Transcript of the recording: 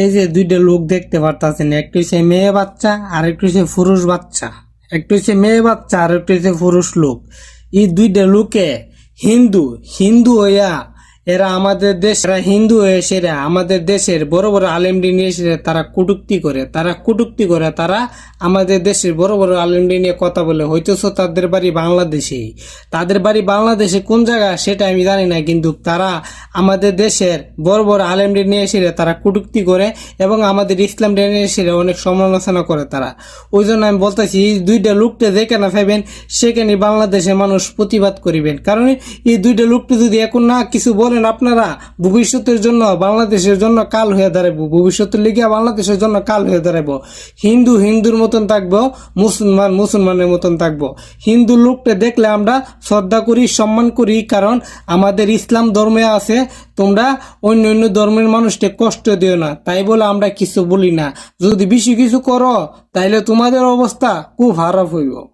এই যে দুইটা লোক দেখতে পারতাছেন, একটু হচ্ছে মেয়ে বাচ্চা আর একটু হচ্ছে পুরুষ বাচ্চা। একটু হচ্ছে মেয়ে বাচ্চা আর একটু হচ্ছে পুরুষ লোক। এই দুইটা লোকে হিন্দু হিন্দু হইয়া এরা আমাদের দেশ, এরা হিন্দু হয়ে সেরা আমাদের দেশের বড় বড় আলেমডি নিয়ে এসে তারা কুটুক্তি করে, তারা কুটুক্তি করে, তারা আমাদের দেশের বড় বড় আলেমডি নিয়ে কথা বলে। হইতেছ তাদের বাড়ি বাংলাদেশেই তাদের বাড়ি বাংলাদেশে কোন জায়গা সেটা আমি জানি না, কিন্তু তারা আমাদের দেশের বড় বড় আলেমডি নিয়ে এসে তারা কুটুক্তি করে এবং আমাদের ইসলাম নিয়ে এসে অনেক সমালোচনা করে তারা। ওই জন্য আমি বলতেছি, এই দুইটা লোকটা দেখে না পাইবেন, সেখানে বাংলাদেশের মানুষ প্রতিবাদ করিবেন। কারণ এই দুইটা লোকটা যদি এখন না কিছু বলেন আপনারা, ভবিষ্যতের জন্য, বাংলাদেশের জন্য কাল হয়ে দাঁড়াবো ভবিষ্যতের লিগে বাংলাদেশের জন্য কাল হয়ে দাঁড়াবো হিন্দু, হিন্দুর মতন থাকব, মুসলমান, মুসলমানের মতন থাকব। হিন্দু লোকটা দেখলে আমরা শ্রদ্ধা করি, সম্মান করি, কারণ আমাদের ইসলাম ধর্মে আছে, তোমরা অন্য অন্য ধর্মের মানুষকে কষ্ট দিও না। তাই বলে আমরা কিছু বলি না। যদি বেশি কিছু করো, তাইলে তোমাদের অবস্থা খুব খারাপ হইব।